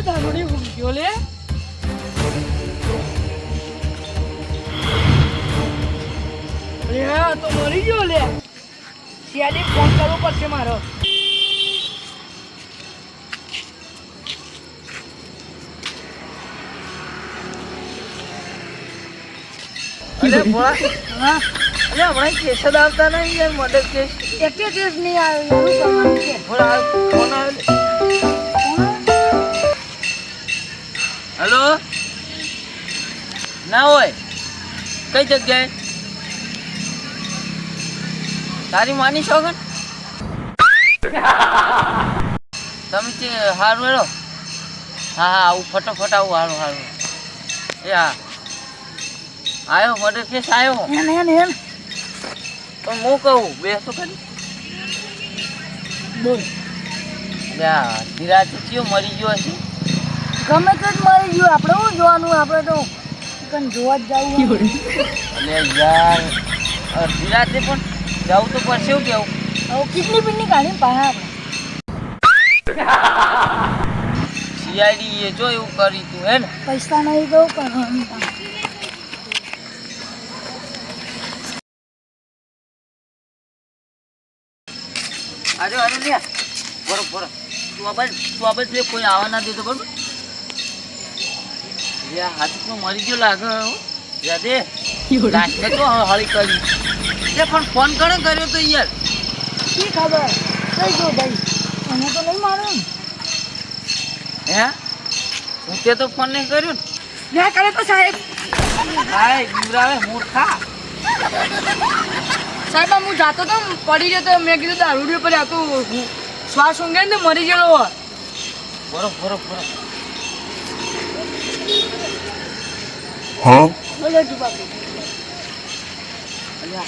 કયો દારૂડી ઊંઘ્યો લે. આ તો મરી ગયો લે. શિયાળી ફોન કરવો પડશે મારો. અરે ભોળા હા? અરે હમણાં કેસ જ આવતા નહીં યાર મર્ડર કેસ એકે કેસ નહીં એવું ફોન આવ્યો હેલો? ના હોય? કઈ જગ્યાએ? તારી માની છો તમે તે હારું હેલો હા હા આવું ફટોફટ આવું હારું હારું. એ હા. આવ્યો મર્ડર કેસ આવ્યો પણ હું કહું બેસો ખરી બોલ. ધીરાજ કયો મરી ગયો હશે? ગમે તે જ મરી ગયું. આપણે શું જોવાનું? આપણે તો કન જોવા જ જવું એટલે યાર અડધી રાતે પણ જવું તો પડશે એવું કેવું? હવે કિડની બિડની કાઢી પાછા આપણે. સીઆઈડી એ જો એવું કરી તું હે ને? પૈસા નહીં તો કરવાનું અરે અરે લે. બરો બરો. તું આ તું આ લે, કોઈ આવવા ના દેતો બરોબર. યા હાથમાં મરી ગયો લાગે હો. યાદે તો હળી કરી. તે પણ ફોન કરે કર્યો તો યાર. શી ખબર? કઈ ગયો ભાઈ? મને તો નહીં મારું હે? હું તે તો ફોન નહીં કર્યો ને. ના કરે તો સાહેબ. હાય બીવરાવે મૂર્ખા. સાહેબ હું જાતો તો પડી ગયો તો મેં કીધું દારૂડિયો પર આતો શ્વાસ ઊંઘે ને મરી ગયેલો હોય બરો બોલો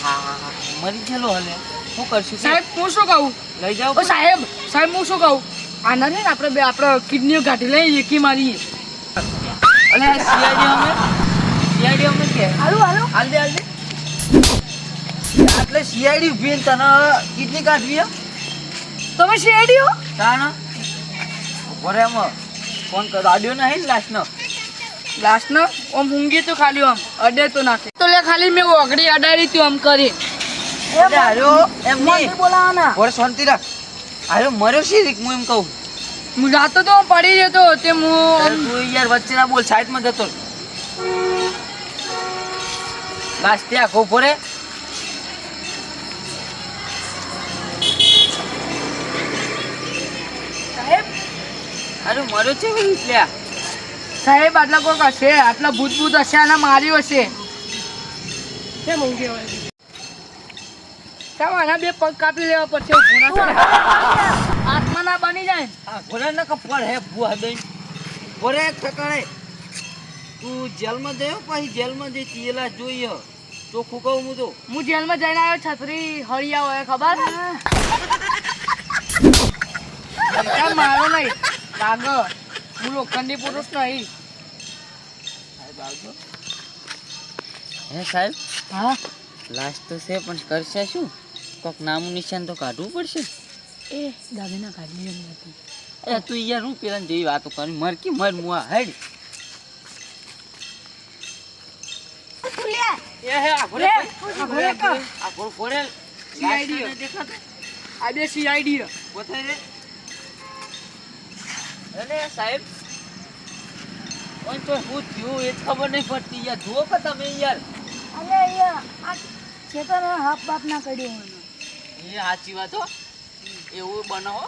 હા હા હા મરી ગયેલો હલે શું કરશું સાહેબ હું શું કહું? લઈ જાઓ ઓ સાહેબ સાહેબ હું શું કહું? આના ને આપણે બે આપણે કિડનીઓ કાઢી લઈએ એકી મારીએ. અલે સીઆઈડી અમે? સીઆઈડી અમે કે? હાલો હાલો. હાલ દે હાલ દે એટલે સીઆઈડી ઊભી ને તને કિડની કાઢવી હે? તમે શેડીઓ તાણ? ઊભો રે એમ. ફોન કર. આડ્યો નહીં ને લાસ્ટનો લાસ્ટ નો ઓમ ઊંઘી તો ખાલી ઓમ અડે તો નાખે તો લે ખાલી મેં ઓગડી અડાડી તું આમ કરી. અરે હાર્યો એમ નહીં. બોલાવાના. ઓરે શાંતિ રાખ. હાર્યો મર્યો છે રીત હું એમ કહું? હું જાતો તો પડી જતો તે હું અરે યાર વચ્ચે ના બોલ સાઈડમાં જતો લાસ્ટ ત્યાં આખો ઊભો રે સાહેબ? અરે મર્યો છે એવી લ્યા? સાહેબ આટલા કોક હશે? આટલા ભૂત ભૂત હશે અને માર્યો હશે. કેમ ઊંઘી હોય? સાહેબ આના બે પગ કાપી લેવા પડશે. આત્મા ના બની જાય. ઘોડા ના કપડ હે ભૂવા દઈ ઘોડે ઠકાણે. તું જેલમાં જયો પછી જેલમાં જઈ તેલા જોઈએ. ચોખ્ખું કહું હું તો. હું જેલમાં જઈને આવ્યો છત્રી હળિયા હોય ખબર? મારો નહીં. લાગ હું લોખંડી પુરુષ નહીં. હે સાહેબ? હા? લાસ્ટ તો છે પણ કરશે શું? કોક નામું નિશાન તો કાઢવું પડશે. એ દાદીના કાઢી એમ નથી એ તું યાર હું પેલા જેવી વાતો કરી? મર કે મર મુઆ હેડ. આ બે સીઆઈડી ભાઈ, અરે સાહેબ ઓય તો હું થયું? એ ખબર નહીં પડતી યાર. જુઓ કે તમે યાર. અરે અહીંયા આ ખેતર હાફ બાપ ના કર્યો એ સાચી વાત હો. એવું બનાવો.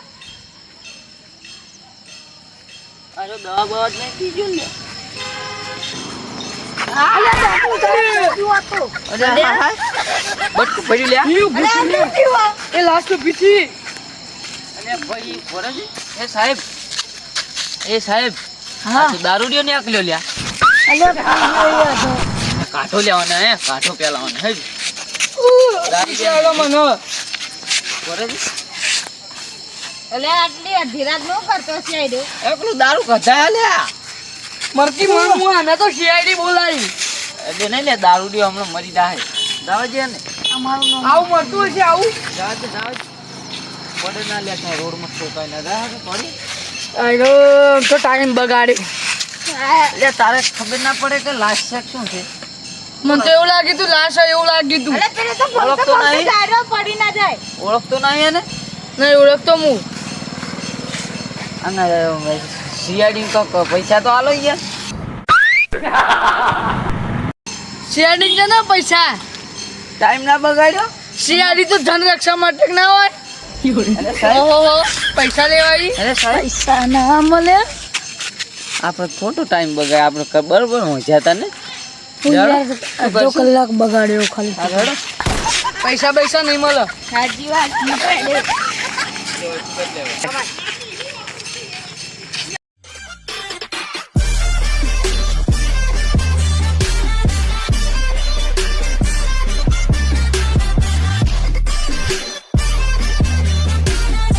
અરે દવા બવા જ નહીં પીજું ને. અરે હા હા. બટકું ભર્યું લ્યા. એ લાસ્ટ પીછી અને ભાઈ એ સાહેબ એ સાહેબ દારૂડિયો ને આકલ્યો લ્યા કાઠો લેવાના હે? કાઠો પેલાવાના હે? દારૂડિયો હમણાં મરી જાહે. જાવા દે ને આવું મરતું હશે આવું? જાવા દે જાવા પડે ના લે કાંઈ રોડમાં ઠોકાય ના. પડી. આયરો તો ટાઈમ બગાડ્યો. એટલે તારે ખબર ના પડે કે લાસ્ટ શેક શું છે? મને તો એવું લાગ્યું તું લાશ હોય એવું લાગ્યું તું. અરે પેલો તો ઓળખતો નહીં? પડી ના જાય. ઓળખતો નહીં એને? નહીં ઓળખતો હું. અને શિયાળી તો પૈસા તો આલો યાર. શિયાળી છે ને પૈસા. ટાઈમ ના બગાડ્યો? શિયાળી તો ધન રક્ષા માટે ના હોય. અરે પૈસા લેવાય અરે પૈસા ના મળે. આપણે ખોટો ટાઈમ બગાડ આપણે બરોબર મજા હતા ને? અડધો કલાક બગાડ્યો ખાલી. પૈસા પૈસા નહીં મળે. સાચી વાત.